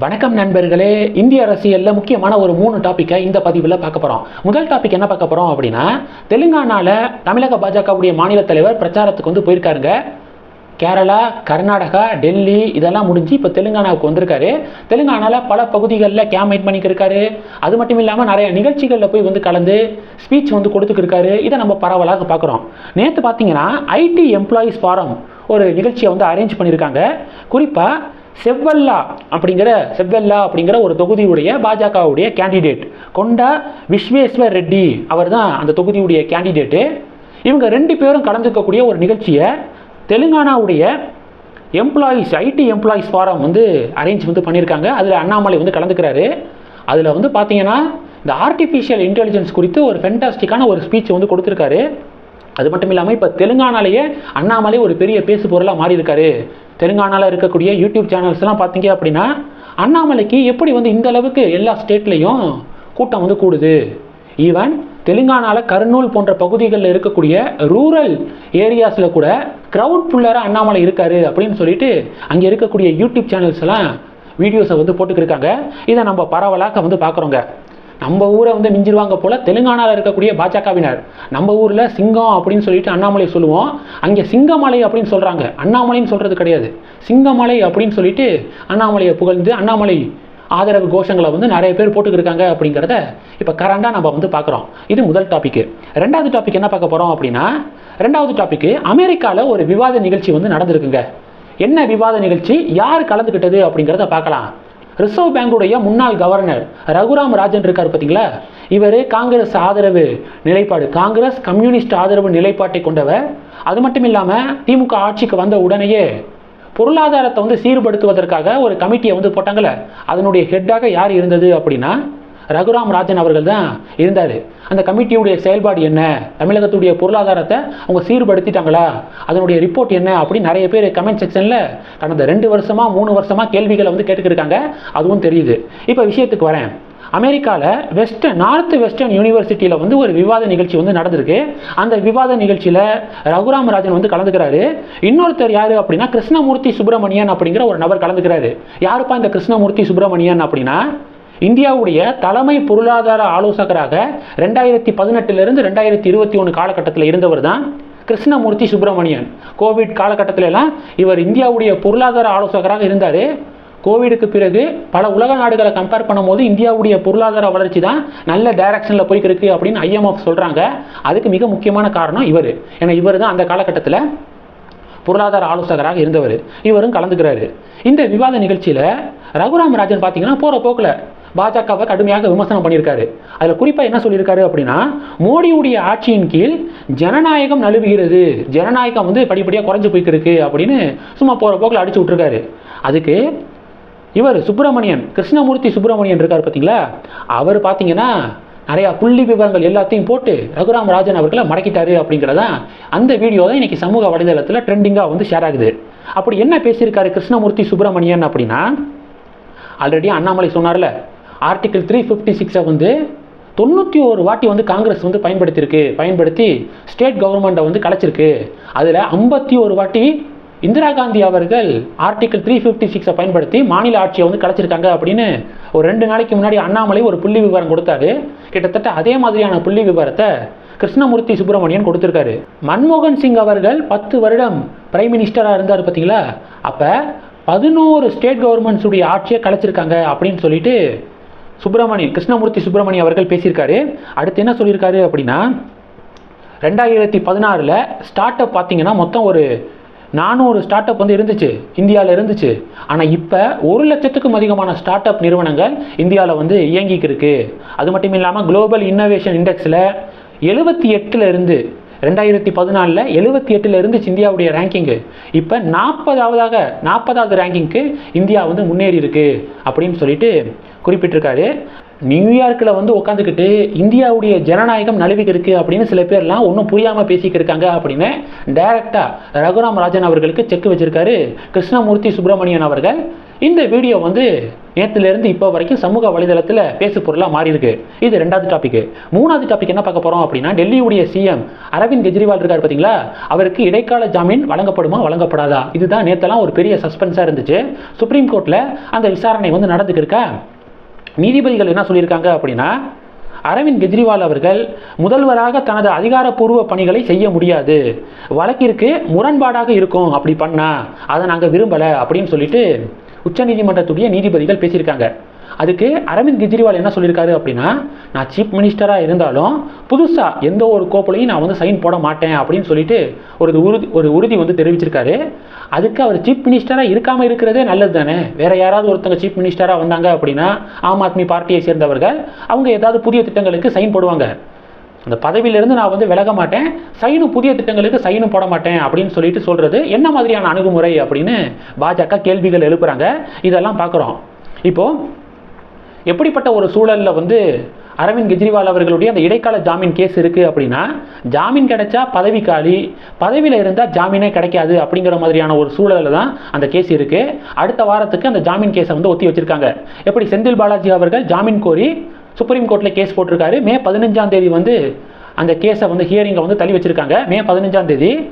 வணக்கம் நண்பர்களே. இந்திய அரசியலில் முக்கியமான ஒரு மூணு டாப்பிக்கை இந்த பதிவில் பார்க்க போகிறோம் முதல் டாபிக் என்ன பார்க்க போகிறோம் அப்படின்னா தெலுங்கானாவில் தமிழக பாஜகவுடைய மாநில தலைவர் பிரச்சாரத்துக்கு வந்து போயிருக்காருங்க. கேரளா கர்நாடகா டெல்லி இதெல்லாம் முடிஞ்சு இப்போ தெலுங்கானாவுக்கு வந்திருக்காரு. தெலுங்கானாவில் பல பகுதிகளில் கேம்பெயின் பண்ணிக்கிருக்காரு அது மட்டும் இல்லாமல் நிறைய நிகழ்ச்சிகளில் போய் வந்து கலந்து ஸ்பீச் வந்து கொடுத்துக்கிருக்காரு இதை நம்ம பரவலாக பார்க்குறோம். நேற்று பார்த்தீங்கன்னா ஐடி எம்ப்ளாயீஸ் ஃபாரம் ஒரு நிகழ்ச்சியை வந்து அரேஞ்ச் பண்ணியிருக்காங்க. குறிப்பாக செவ்வல்லா அப்படிங்கிற செவ்வல்லா அப்படிங்கிற ஒரு தொகுதியுடைய பாஜகவுடைய கேண்டிடேட் கொண்டா விஸ்வேஸ்வர் ரெட்டி அவர் தான் அந்த தொகுதியுடைய கேண்டிடேட்டு இவங்க ரெண்டு பேரும் கலந்துக்கக்கூடிய ஒரு நிகழ்ச்சியை தெலுங்கானாவுடைய எம்ப்ளாயீஸ் ஐடி எம்ப்ளாயீஸ் ஃபாரம் வந்து அரேஞ்ச் வந்து பண்ணியிருக்காங்க. அதில் அண்ணாமலை வந்து கலந்துக்கிறாரு. அதில் வந்து பார்த்தீங்கன்னா இந்த ஆர்டிஃபிஷியல் இன்டெலிஜென்ஸ் குறித்து ஒரு ஃபென்டாஸ்டிக்கான ஒரு ஸ்பீச் வந்து கொடுத்துருக்காரு. அது மட்டும் இல்லாமல் இப்போ தெலுங்கானாலேயே அண்ணாமலை ஒரு பெரிய பேசு பொருளாக மாறி இருக்காரு தெலுங்கானாவில் இருக்கக்கூடிய யூடியூப் சேனல்ஸ்லாம் பார்த்தீங்க அப்படின்னா அண்ணாமலைக்கு எப்படி வந்து இந்த அளவுக்கு எல்லா ஸ்டேட்லேயும் கூட்டம் வந்து கூடுது? ஈவன் தெலுங்கானாவில் கர்னூல் போன்ற பகுதிகளில் இருக்கக்கூடிய ரூரல் ஏரியாஸில் கூட க்ரௌட் புல்லராக அண்ணாமலை இருக்காரு அப்படின்னு சொல்லிட்டு அங்கே இருக்கக்கூடிய யூடியூப் சேனல்ஸ் எல்லாம் வீடியோஸை வந்து போட்டுக்கிருக்காங்க இதை நம்ம பரவலாக வந்து பார்க்குறோங்க நம்ம ஊரை வந்து மிஞ்சிருவாங்க போல் தெலுங்கானாவில் இருக்கக்கூடிய பாஜகவினர். நம்ம ஊரில் சிங்கம் அப்படின்னு சொல்லிட்டு அண்ணாமலை சொல்லுவோம். அங்கே சிங்கமலை அப்படின்னு சொல்கிறாங்க அண்ணாமலைன்னு சொல்கிறது கிடையாது. சிங்கமலை அப்படின்னு சொல்லிட்டு அண்ணாமலையை புகழ்ந்து அண்ணாமலை ஆதரவு கோஷங்களை வந்து நிறைய பேர் போட்டுக்கிருக்காங்க அப்படிங்கிறத இப்போ கரண்டாக நம்ம வந்து பார்க்குறோம். இது முதல் டாப்பிக்கு ரெண்டாவது டாபிக் என்ன பார்க்க போகிறோம் அப்படின்னா ரெண்டாவது டாப்பிக்கு அமெரிக்காவில் ஒரு விவாத நிகழ்ச்சி வந்து நடந்திருக்குங்க. என்ன விவாத நிகழ்ச்சி? யார் கலந்துக்கிட்டது அப்படிங்கிறத பார்க்கலாம். ரிசர்வ் பேங்குடைய முன்னாள் கவர்னர் ரகுராம் ராஜன் இருக்கார் பார்த்தீங்களா இவர் காங்கிரஸ் ஆதரவு நிலைப்பாடு காங்கிரஸ் கம்யூனிஸ்ட் ஆதரவு நிலைப்பாட்டை கொண்டவர். அது மட்டும் இல்லாமல் திமுக ஆட்சிக்கு வந்த உடனேயே பொருளாதாரத்தை வந்து சீர்படுத்துவதற்காக ஒரு கமிட்டியை வந்து போட்டாங்களே அதனுடைய ஹெட்டாக யார் இருந்தது அப்படின்னா ரகுராம் ராஜன் அவர்கள் தான் இருந்தார். அந்த கமிட்டியுடைய செயல்பாடு என்ன? தமிழகத்துடைய பொருளாதாரத்தை அவங்க சீர்படுத்திட்டாங்களா? அதனுடைய ரிப்போர்ட் என்ன? அப்படின்னு நிறைய பேர் கமெண்ட் செக்ஷனில் கடந்த ரெண்டு வருஷமாக மூணு வருஷமாக கேள்விகளை வந்து கேட்டுக்கிருக்காங்க. அதுவும் தெரியுது. இப்போ விஷயத்துக்கு வரேன். அமெரிக்காவில் வெஸ்டர்ன் நார்த் வெஸ்டர்ன் யூனிவர்சிட்டியில் வந்து ஒரு விவாத நிகழ்ச்சி வந்து நடந்திருக்கு. அந்த விவாத நிகழ்ச்சியில் ரகுராம் ராஜன் வந்து கலந்துக்கிறாரு. இன்னொருத்தர் யார் அப்படின்னா கிருஷ்ணமூர்த்தி சுப்பிரமணியன் அப்படிங்கிற ஒரு நபர் கலந்துக்கிறாரு. யாருப்பா இந்த கிருஷ்ணமூர்த்தி சுப்பிரமணியன் அப்படின்னா இந்தியாவுடைய தலைமை பொருளாதார ஆலோசகராக ரெண்டாயிரத்தி பதினெட்டுலேருந்து ரெண்டாயிரத்தி இருபத்தி ஒன்று காலகட்டத்தில் இருந்தவர் தான் கிருஷ்ணமூர்த்தி சுப்பிரமணியன். கோவிட் காலகட்டத்திலலாம் இவர் இந்தியாவுடைய பொருளாதார ஆலோசகராக இருந்தார். கோவிடுக்கு பிறகு பல உலக நாடுகளை கம்பேர் பண்ணும்போது இந்தியாவுடைய பொருளாதார வளர்ச்சி தான் நல்ல டைரக்ஷனில் போய்க்கிருக்கு அப்படின்னு ஐஎம்எஃப் சொல்கிறாங்க அதுக்கு மிக முக்கியமான காரணம் இவர். ஏன்னா இவர் தான் அந்த காலகட்டத்தில் பொருளாதார ஆலோசகராக இருந்தவர். இவரும் கலந்துக்கிறாரு. இந்த விவாத நிகழ்ச்சியில் ரகுராம் ராஜன் பார்த்தீங்கன்னா போகிற போக்கில் பாஜகவை கடுமையாக விமர்சனம் பண்ணியிருக்காரு. அதில் குறிப்பாக என்ன சொல்லியிருக்காரு அப்படின்னா மோடியுடைய ஆட்சியின் கீழ் ஜனநாயகம் நழுவுகிறது. ஜனநாயகம் வந்து படிப்படியாக குறைஞ்சு போய்க்கிருக்கு அப்படின்னு சும்மா போகிற போக்கில் அடிச்சு விட்ருக்காரு அதுக்கு இவர் சுப்பிரமணியன் கிருஷ்ணமூர்த்தி சுப்பிரமணியன் இருக்கார் பார்த்தீங்களா அவர் பார்த்தீங்கன்னா நிறையா புள்ளி விவரங்கள் எல்லாத்தையும் போட்டு ரகுராம் ராஜன் அவர்களை மடக்கிட்டாரு அப்படிங்கிறதான் அந்த வீடியோ தான் இன்றைக்கி சமூக வலைதளத்தில் ட்ரெண்டிங்காக வந்து ஷேர் ஆகுது. அப்படி என்ன பேசியிருக்காரு கிருஷ்ணமூர்த்தி சுப்பிரமணியன் அப்படின்னா ஆல்ரெடி அண்ணாமலை சொன்னார்ல ஆர்டிகிள் த்ரீ ஃபிஃப்டி சிக்ஸை வந்து தொண்ணூற்றி ஒரு வாட்டி வந்து காங்கிரஸ் வந்து பயன்படுத்தியிருக்கு. பயன்படுத்தி ஸ்டேட் கவர்மெண்ட்டை வந்து கலைச்சிருக்கு. அதில் ஐம்பத்தி ஒரு வாட்டி இந்திரா காந்தி அவர்கள் ஆர்டிகிள் த்ரீ ஃபிஃப்டி சிக்ஸை பயன்படுத்தி மாநில ஆட்சியை வந்து கலைச்சிருக்காங்க அப்படின்னு ஒரு ரெண்டு நாளைக்கு முன்னாடி அண்ணாமலை ஒரு புள்ளி விவரம் கொடுத்தாரு. கிட்டத்தட்ட அதே மாதிரியான புள்ளி விவரத்தை கிருஷ்ணமூர்த்தி சுப்பிரமணியன் கொடுத்துருக்காரு. மன்மோகன் சிங் அவர்கள் பத்து வருடம் பிரைம் மினிஸ்டராக இருந்தார் பார்த்தீங்களா அப்போ பதினோரு ஸ்டேட் கவர்மெண்ட்ஸுடைய ஆட்சியை கலைச்சிருக்காங்க அப்படின்னு சொல்லிட்டு சுப்பிரமணியன் கிருஷ்ணமூர்த்தி சுப்பிரமணியன் அவர்கள் பேசியிருக்காரு. அடுத்து என்ன சொல்லியிருக்காரு அப்படின்னா ரெண்டாயிரத்தி பதினாறில் ஸ்டார்ட் அப் பார்த்தீங்கன்னா மொத்தம் ஒரு நானூறு ஸ்டார்ட் அப் வந்து இருந்துச்சு இந்தியாவில் இருந்துச்சு. ஆனால் இப்போ ஒரு லட்சத்துக்கும் அதிகமான ஸ்டார்ட் அப் நிறுவனங்கள் இந்தியாவில் வந்து இயங்கிக்கு இருக்கு அது மட்டும் இல்லாமல் குளோபல் இன்னோவேஷன் இண்டெக்ஸில் எழுபத்தி எட்டில் இருந்து ரெண்டாயிரத்தி பதினாலில் எழுபத்தி எட்டில் இருந்துச்சு இந்தியாவுடைய ரேங்கிங்கு இப்போ நாற்பதாவதாக நாற்பதாவது ரேங்கிங்க்கு இந்தியா வந்து முன்னேறி இருக்கு அப்படின்னு சொல்லிட்டு குறிப்பிட்டிருக்காரு. நியூயார்க்கில் வந்து உட்காந்துக்கிட்டு இந்தியாவுடைய ஜனநாயகம் நழுவிக்கு இருக்குது அப்படின்னு சில பேர்லாம் ஒன்றும் புரியாமல் பேசிக்கிருக்காங்க அப்படின்னு டைரக்டாக ரகுராம் ராஜன் அவர்களுக்கு செக் வச்சுருக்காரு. கிருஷ்ணமூர்த்தி சுப்பிரமணியன் அவர்கள். இந்த வீடியோ வந்து நேற்றுலேருந்து இப்போ வரைக்கும் சமூக வலைதளத்தில் பேசு பொருளாக மாறி இருக்கு இது ரெண்டாவது டாபிக் மூணாவது டாபிக் என்ன பார்க்க போகிறோம் அப்படின்னா டெல்லியுடைய சிஎம் அரவிந்த் கெஜ்ரிவால் இருக்கார் பார்த்தீங்களா அவருக்கு இடைக்கால ஜாமீன் வழங்கப்படுமா வழங்கப்படாதா? இதுதான் நேற்றெல்லாம் ஒரு பெரிய சஸ்பென்ஸாக இருந்துச்சு. சுப்ரீம் கோர்ட்டில் அந்த விசாரணை வந்து நடந்துக்கிருக்கா நீதிபதிகள் என்ன சொல்லியிருக்காங்க அப்படின்னா அரவிந்த் கெஜ்ரிவால் அவர்கள் முதல்வராக தனது அதிகாரப்பூர்வ பணிகளை செய்ய முடியாது. வழக்கிற்கு முரண்பாடாக இருக்கும். அப்படி பண்ணா அதை நாங்கள் விரும்பலை அப்படின்னு சொல்லிட்டு உச்சநீதிமன்றத்துடைய நீதிபதிகள் பேசியிருக்காங்க. அதுக்கு அரவிந்த் கெஜ்ரிவால் என்ன சொல்லியிருக்காரு அப்படின்னா நான் சீஃப் மினிஸ்டராக இருந்தாலும் புதுசாக எந்த ஒரு கோப்பிலையும் நான் வந்து சைன் போட மாட்டேன் அப்படின்னு சொல்லிட்டு ஒரு உறுதி ஒரு உறுதி வந்து தெரிவிச்சிருக்காரு. அதுக்கு அவர் சீஃப் மினிஸ்டராக இருக்காமல் இருக்கிறதே நல்லது தானே? வேறு யாராவது ஒருத்தங்க சீஃப் மினிஸ்டராக வந்தாங்க அப்படின்னா ஆம் ஆத்மி பார்ட்டியை சேர்ந்தவர்கள் அவங்க ஏதாவது புதிய திட்டங்களுக்கு சைன் போடுவாங்க. அந்த பதவியிலிருந்து நான் வந்து விலக மாட்டேன் சைனும் புதிய திட்டங்களுக்கு சைனும் போட மாட்டேன் அப்படின்னு சொல்லிட்டு சொல்கிறது என்ன மாதிரியான அணுகுமுறை அப்படின்னு பாஜக கேள்விகள் எழுப்புறாங்க. இதெல்லாம் பார்க்குறோம். இப்போது எப்படிப்பட்ட ஒரு சூழலில் வந்து அரவிந்த் கெஜ்ரிவால் அவர்களுடைய அந்த இடைக்கால ஜாமீன் கேஸ் இருக்குது அப்படின்னா ஜாமீன் கிடைச்சா பதவி காலி பதவியில் இருந்தால் ஜாமீனே கிடைக்காது அப்படிங்கிற மாதிரியான ஒரு சூழலில் தான் அந்த கேஸ் இருக்குது அடுத்த வாரத்துக்கு அந்த ஜாமீன் கேஸை வந்து ஒத்தி வச்சுருக்காங்க. எப்படி? செந்தில் பாலாஜி அவர்கள் ஜாமீன் கோரி சுப்ரீம் கோர்ட்டில் கேஸ் போட்டிருக்காரு. மே பதினஞ்சாம் தேதி வந்து அந்த கேஸை வந்து ஹியரிங்கை வந்து தள்ளி வச்சுருக்காங்க. மே பதினஞ்சாம் தேதி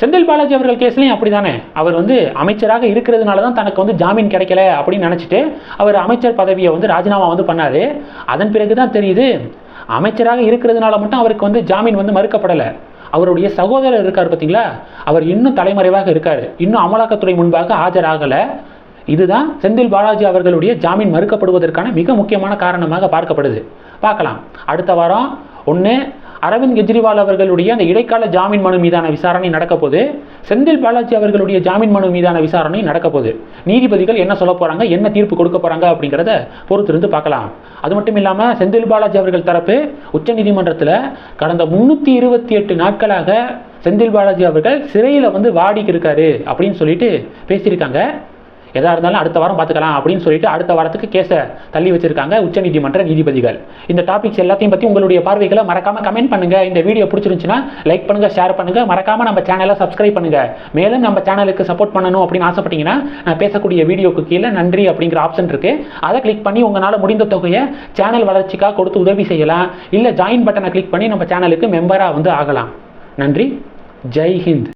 செந்தில் பாலாஜி அவர்கள் கேஸ்லையும் அப்படி தானே அவர் வந்து அமைச்சராக இருக்கிறதுனால தான் தனக்கு வந்து ஜாமீன் கிடைக்கல அப்படின்னு நினச்சிட்டு அவர் அமைச்சர் பதவியை வந்து ராஜினாமா வந்து பண்ணார். அதன் பிறகு தான் தெரியுது அமைச்சராக இருக்கிறதுனால மட்டும் அவருக்கு வந்து ஜாமீன் வந்து மறுக்கப்படலை. அவருடைய சகோதரர் இருக்கார் பார்த்தீங்களா அவர் இன்னும் தலைமறைவாக இருக்கார். இன்னும் அமலாக்கத்துறை முன்பாக ஆஜராகலை. இதுதான் செந்தில் பாலாஜி அவர்களுடைய ஜாமீன் மறுக்கப்படுவதற்கான மிக முக்கியமான காரணமாக பார்க்கப்படுது. பார்க்கலாம். அடுத்த வாரம் ஒன்று அரவிந்த் கெஜ்ரிவால் அவர்களுடைய அந்த இடைக்கால ஜாமீன் மனு மீதான விசாரணை நடக்க போது செந்தில் பாலாஜி அவர்களுடைய ஜாமீன் மனு மீதான விசாரணை நடக்க நீதிபதிகள் என்ன சொல்ல போகிறாங்க என்ன தீர்ப்பு கொடுக்க போகிறாங்க அப்படிங்கிறத பொறுத்திருந்து பார்க்கலாம். அது மட்டும் இல்லாமல் செந்தில் பாலாஜி அவர்கள் தரப்பு உச்சநீதிமன்றத்தில் கடந்த முன்னூற்றி இருபத்தி எட்டு நாட்களாக செந்தில் பாலாஜி அவர்கள் சிறையில் வந்து வாடிக்கு இருக்காரு அப்படின்னு சொல்லிட்டு பேசியிருக்காங்க. எதாக இருந்தாலும் அடுத்த வாரம் பார்த்துக்கலாம் அப்படின்னு சொல்லிட்டு அடுத்த வாரத்துக்கு கேஸை தள்ளி வச்சிருக்காங்க உச்சநீதிமன்ற நீதிபதிகள். இந்த டாபிக்ஸ் எல்லாத்தையும் பற்றி உங்களுடைய பார்வைகளை மறக்காம கமெண்ட் பண்ணுங்க. இந்த வீடியோ பிடிச்சிருந்துச்சுன்னா லைக் பண்ணுங்க ஷேர் பண்ணுங்க. மறக்காம நம்ம சேனலை சப்ஸ்கிரைப் பண்ணுங்க. மேலும் நம்ம சேனலுக்கு சப்போர்ட் பண்ணணும் அப்படின்னு ஆசைப்பட்டீங்கன்னா நான் பேசக்கூடிய வீடியோக்கு கீழே நன்றி அப்படிங்கிற ஆப்ஷன் இருக்கு. அதை கிளிக் பண்ணி உங்களால் முடிந்த தொகையை சேனல் வளர்ச்சிக்காக கொடுத்து உதவி செய்யலாம். இல்லை ஜாயின் பட்டனை கிளிக் பண்ணி நம்ம சேனலுக்கு மெம்பராக வந்து ஆகலாம். நன்றி. ஜெய் ஹிந்த்.